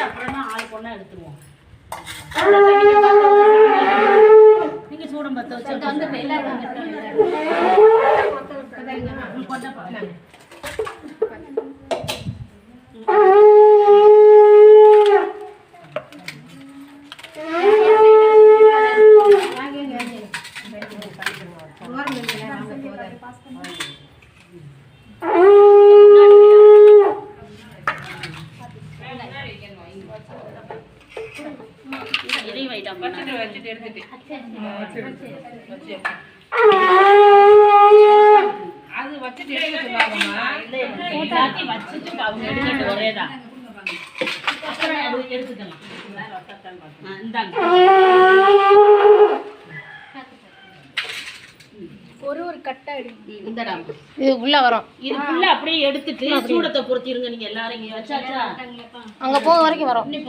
அப்புறமா ஆள் பொண்ணா எடுத்துருவோம். நீங்க சூடம் பத்த வச்சு வந்து இதை வைட்டாம அது வச்சுட்டு அவங்க ஒரேதான் எடுத்துக்கலாம். ஒரு ஒரு கட்டா இந்தடா. இது உள்ள வரும். இது அப்படியே எடுத்துட்டு சூடத்தை பொருத்திருங்க நீங்க எல்லாரும் இங்க வச்சாச்சா? அங்க போக வரைக்கும் வரும். இன்னும்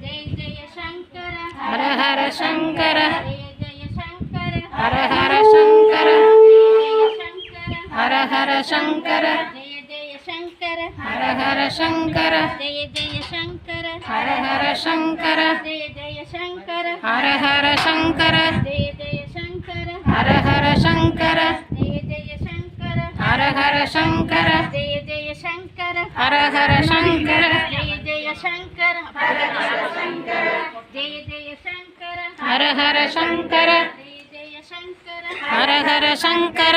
ஜெய ஜெய சங்கர ஹர ஹர சங்கர ஜெய ஜெய சங்கர ஹர ஹர சங்கர ஜெய ஹர சங்கர ஹர ஹர சங்கர ஜெய ஜெய சங்கர ஹர ஹர சங்கர ஜெய ஜெய சங்கர ஹர ஹர சங்கர ஜெய ஜெய சங்கர ஹர ஹர சங்கர ஜெய ஜெய சங்கர ஹர ஹர சங்கர ஜெய ஜெய சங்கர ஹர ஹர சங்கர ஜெய ஜெய சங்கர ஜெய ஜெய சங்கர ஹர ஹர சங்கர ஹர ஹர சங்கர ஹர ஹர சங்கர ஜெய ஜெய சங்கர ஜெய ஜெய சங்கர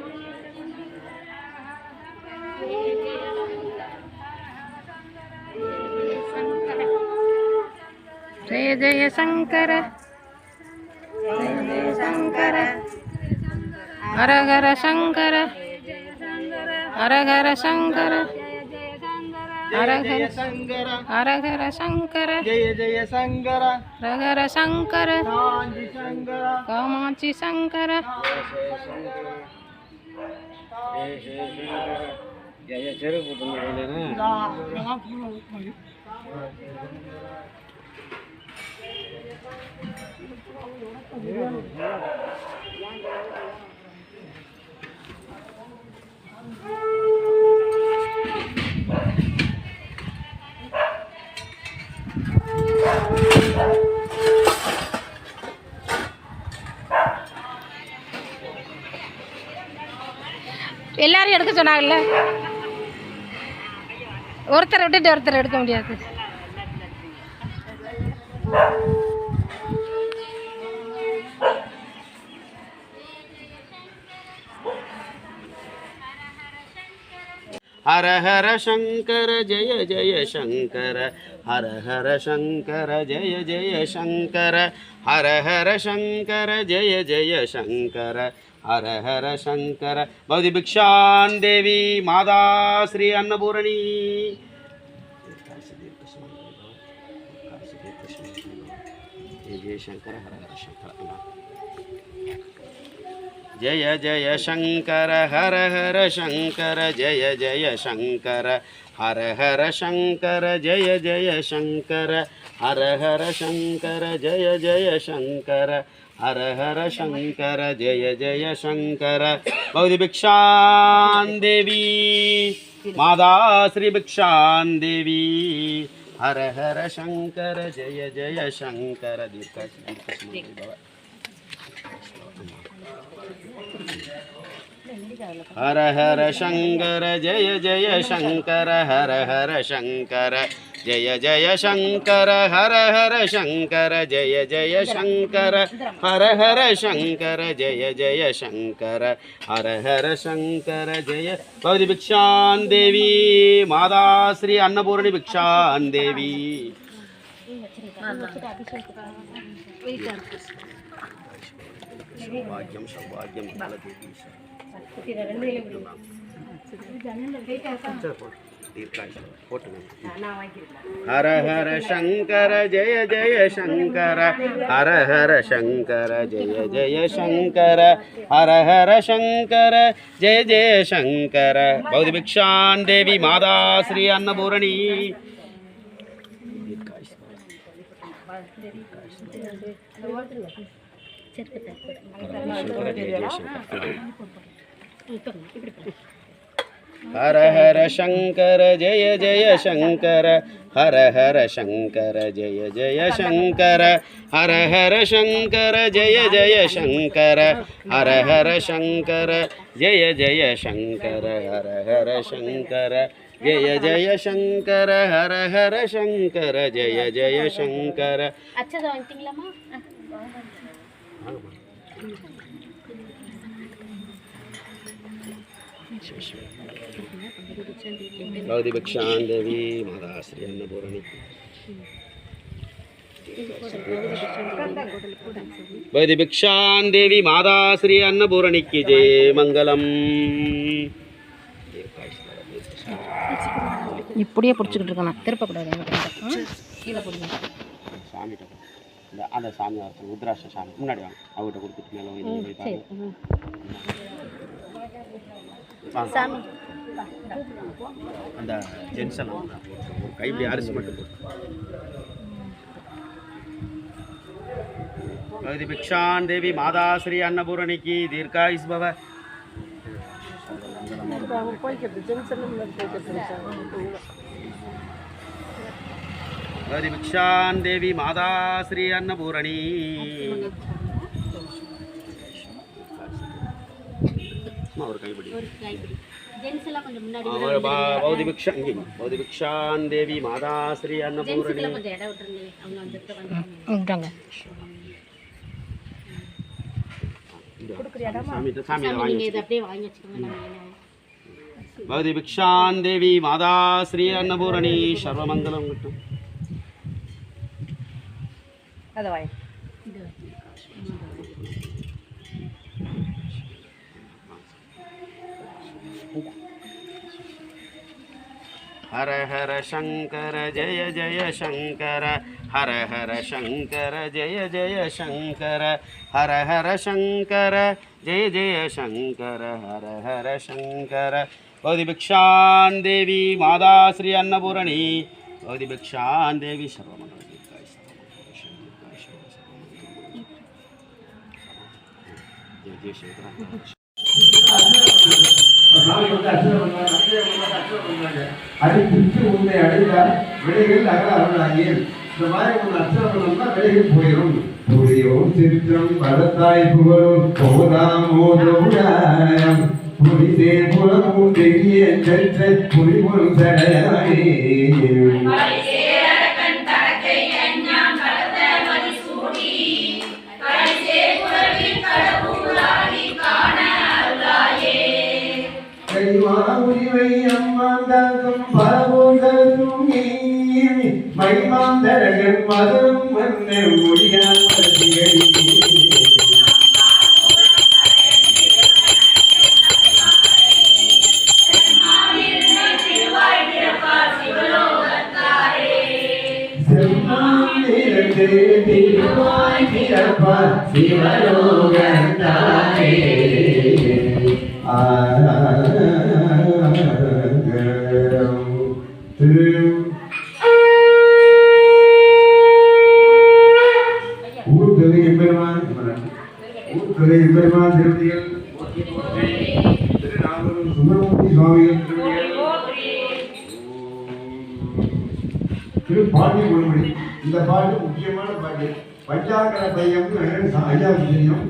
ஜெய சங்கர ஹர ஹர சங்கர ஹர ஹர சங்கர ஹர ஹர சங்கர ஹர ஹர சங்கர ஜெய ஜெய சங்கர ஹர ஹர சங்கர காஞ்சி சங்கர காமாட்சி சங்கர ஜெய செருப்பு எல்லாரும் எடுக்க சொன்னாங்கல்ல? ஒருத்தரை விட்டுட்டு ஒருத்தர் எடுக்க முடியாது. ஹர ஹர சங்கர ஜெய ஜெய சங்கர ஹர ஹர சங்கர ஜெய ஜெய சங்கர ஹர ஹர சங்கர ஜெய ஜெய சங்கர ஹர ஹர சங்கர பௌதி பிக்ஷான் தேவி மாதா ஸ்ரீ அன்னபூரணி ஜெய ஜெய சங்கர ஹர ஹர சங்கர जय जय शङ्कर हर हर शङ्कर जय जय शङ्कर हर हर शङ्कर जय जय शङ्कर हर हर शङ्कर जय जय शङ्कर हर हर शङ्कर जय जय शङ्कर भवति देवी, माता श्रीभिक्षां देवी, हर हर शङ्कर जय जय शंकर शङ्कर दीर्घ दीर्घ भव हर हर शंकर जय जय शंकर हर हर शंकर जय जय शंकर हर हर शंकर जय जय शंकर हर हर शंकर जय जय शंकर हर हर शंकर जय। भवति भिक्षां देवी माता श्री अन्नपूर्णि भिक्षां देवी। सौभाग्यं सौभाग्यं फलदेवी हर हर शंकर जय जय शंकर, हर हर शंकर जय जय शंकर, हर हर शंकर जय जय शंकर। भवति भिक्षां देवी माता श्री अन्नपूर्णी। हर हर शंकर, जय जय शंकर। हर हर शंकर, जय जय शंकर। हर हर शंकर, जय जय शंकर। हर हर शंकर, जय जय शंकर। हर हर शंकर, जय जय शंकर। हर हर शंकर, जय जय शंकर। अच्छा பௌதிபக்ஷாந்தேவி மாதா ஸ்ரீ அன்னபூரணி பௌதிபிக்ஷாந்தேவி மாதா ஸ்ரீ அன்னபூரணிக்கு ஜெய மங்களம் இப்படியே பிடிச்சிக்கிட்டு இருக்கணும். திருப்பக்கூடாது. கீழே இந்த அந்த சாமி ருத்ராட்ச சாமி. முன்னாடி வாங்க. அவர்கிட்ட கொடுத்துட்டு மேலே நீங்க போய் பாருங்க. அந்த வந்தா. ஒரு கைப்பிடி அரிசி மட்டும் பகுதி பிக்ஷான் தேவி மாதா ஸ்ரீ அன்னபூரணிக்கு தீர்காயுஸ் பவ. பகுதி பிக்ஷான் தேவி மாதா ஸ்ரீ அன்னபூரணி. ஒரு கைப்பிடி. ஒரு கைப்பிடி. ஜென்ஸ் எல்லாம் கொஞ்சம் முன்னாடி அவர் பா- பௌதி பிக்ஷா இங்கே பௌதி பிக்ஷான் தேவி மாதா ஸ்ரீ அன்னபூரணி. ஜென்ஸுக்கெல்லாம் கொஞ்சம் இடம் விட்டுருங்க. அவங்க வந்துட்டு வந்து விட்டாங்க சாமி சாமி இதை வாங்கி நீங்க இதை அப்படியே வாங்கி வச்சுக்கோங்க. நாங்க என்ன- பகவதி பிக்ஷான் தேவி மாதா ஸ்ரீ அன்னபூரணி. சர்வமங்கலம் கிட்டும். அதை வாய் ஹர ஹர சங்கர ஜெய ஜெய சங்கர ஹர ஹர சங்கர ஜெய ஜெய சங்கர ஹர ஹர சங்கர ஜெய ஜெய சங்கர ஹர ஹர சங்கர பௌதி பிக்ஷான் தேவி மாதா ஸ்ரீ அன்னபூரணி பௌதி பிக்ஷான் தேவி அடிப்பிடிச்சு உன்னை அடைந்தால் விடைகள் அகல அருளாயே இந்த மாதிரி உன் அர்ச்சனை போயிடும் புரியோம் புகழும் போதாமோதோடாயம் புரிதே புலமும் தெரிய செற்ற மைமாந்தரகன் மதம் மன்ன முடியாமல் ஊர்துறை ஊர்துறை எம்பெருமான் திருப்பதிகள் திரு போற்றி சுந்தரமூர்த்தி சுவாமிகள் திருப்பதிகள் இந்த பாட்டு முக்கியமான பாட்டு. பஞ்சாக்கர பையம்னு ஐயாவுக்கு தெரியும்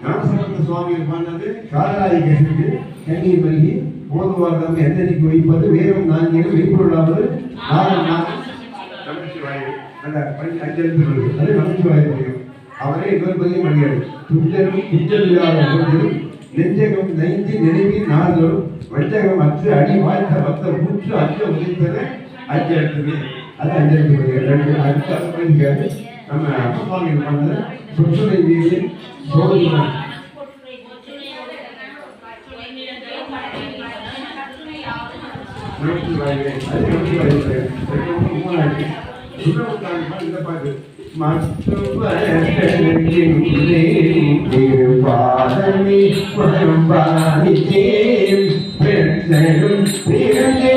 ஞானசம்பந்த சுவாமிகள் பாடினது காதலாதி கேட்டு கண்ணீர் மருகி போதுவார்த்தம் எந்தனிக்கு வைப்பது வேறும் நான்கிலும் வெளிப்பொருளாவது நாலு நாள் அந்த பஞ்ச அது நமச்சிவாயு அவரே இன்னொரு அறியாது துஞ்சரும் துஞ்சலும் துஞ்சல் நெஞ்சகம் நைந்தி நினைவின் நாள்களும் வஞ்சகம் அற்று அடி வாழ்த்த மத்த மூச்சு அஞ்ச உதித்தன அஞ்செழுத்துமே அது அஞ்செழுத்து அடுத்த நம்ம அப்பா பண்ண பண்ணது சொற்றுரை வீடு சோதனை அது மூணாயிரத்தி இந்த பாட்டு பாதமே பரம்பாதித்தேன் பெண்களும் பிறந்தே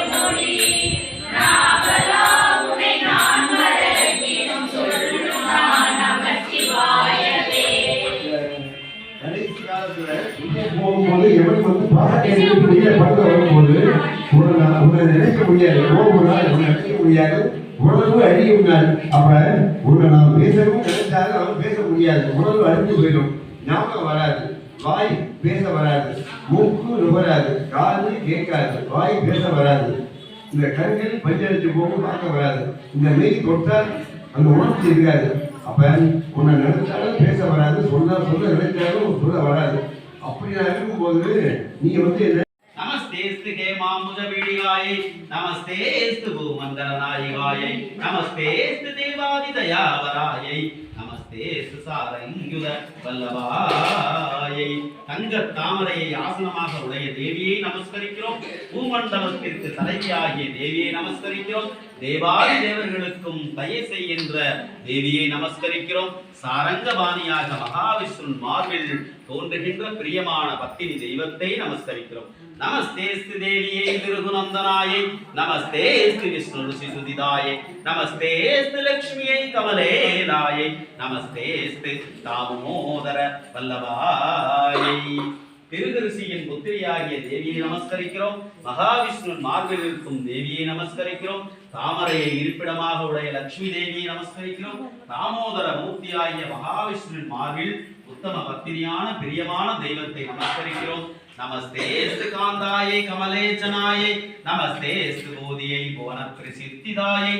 எவன் வந்து பாராட்டி வெளியே படுக்க வரும்போது உன்னை நான் உன்னை நினைக்க முடியாது. ஒவ்வொரு நாள் உன்னை நினைக்க முடியாது. உணர்வு அழியும் நாள் அப்ப உன்னை நான் பேசவும் நினைச்சாலும் அவன் பேச முடியாது. உணர்வு அழிஞ்சு போயிடும். ஞாபகம் வராது. வாய் பேச வராது. மூக்கு நுகராது. காது கேட்காது. வாய் பேச வராது. இந்த கண்கள் பஞ்சடிச்சு போகும் பார்க்க வராது. இந்த மெய் தொட்டால் அந்த உணர்ச்சி இருக்காது. அப்ப உன்னை நினைச்சாலும் பேச வராது. சொன்னா சொல்ல நினைச்சாலும் சொல்ல வராது. அப்படியா நான் இருக்கும்போது நீ வந்து என்ன நமஸ்தேஸ்து ஹேமாமுஜ வீடிகாயை நமஸ்தேஸ்து பூமண்டல நாயிகாயை நமஸ்தேஸ்து தேவாதி தயாவராயை நமஸ்தேஸ்து சாரயுத வல்லவாயை தங்க தாமரையை ஆசனமாக உடைய தேவியை நமஸ்கரிக்கிறோம். பூமண்டலத்திற்கு தலைவியாகிய தேவியை நமஸ்கரிக்கிறோம். தேவாதி தேவர்களுக்கும் தயை செய்கின்ற தேவியை நமஸ்கரிக்கிறோம். சாரங்கபாணியாக மகாவிஷ்ணு மார்பில் தோன்றுகின்ற பிரியமான பத்தினி தெய்வத்தை நமஸ்கரிக்கிறோம். நமஸ்தேஸ்து தேவியை திருகுநந்தனாயை நமஸ்தேஸ்து விஷ்ணு சிசுதிதாயை நமஸ்தேஸ்து லக்ஷ்மியை கமலேலாயை. நமஸ்தேஸ்து தாமோதர வல்லவாயை திருதரிசியின் புத்திரியாகிய தேவியை நமஸ்கரிக்கிறோம். மகாவிஷ்ணு மார்பில் இருக்கும் தேவியை நமஸ்கரிக்கிறோம். தாமரையை இருப்பிடமாக உடைய லட்சுமி தேவியை நமஸ்கரிக்கிறோம். தாமோதர மூர்த்தியாகிய மகாவிஷ்ணு மார்பில் உத்தம பத்தினியான பிரியமான தெய்வத்தை நமஸ்கரிக்கிறோம். நமஸ்தேஸ்து காந்தாயை கமலேச்சனாயை நமஸ்தேஸ்து போதியை புவன பிரசித்திதாயை